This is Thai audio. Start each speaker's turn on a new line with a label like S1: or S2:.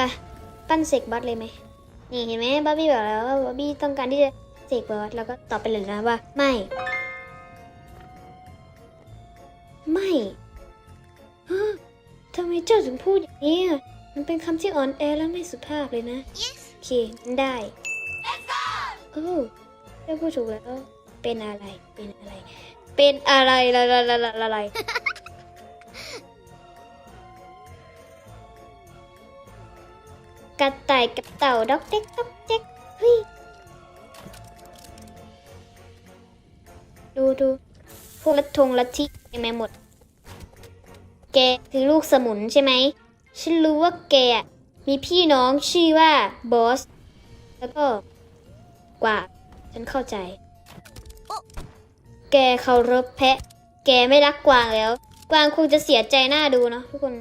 S1: ไปปั้นเสกบอสเลยไหมนี่เห็นไหมบอบบี้บอกแล้วว่าบอบบี้ต้องการที่จะเสกบอสแล้วก็ตอบไปเลยนะว่า ไม่ ไม่ฮะทำไมเจ้าถึงพูดอย่างนี้อะมันเป็นคำที่อ่อนแอและไม่สุภาพเลยนะโอเคงั้นได้โอ้เจ้าพูดถูกแล้วเป็นอะไรเป็นอะไร เป็นอะไรละละละละละ กระต่ายกับเต่าด็อกเด็กด็อกเด็กเฮ้ยดูดูพวกลัทธงลัทธิเต็มไปหมด แกคือลูกสมุนใช่ไหม ฉันรู้ว่าแกมีพี่น้องชื่อว่าบอส แล้วก็กว่า ฉันเข้าใจ แกเคารพแพะ แกไม่รักกวางแล้ว กวางคงจะเสียใจหน้าดูเนอะทุกคน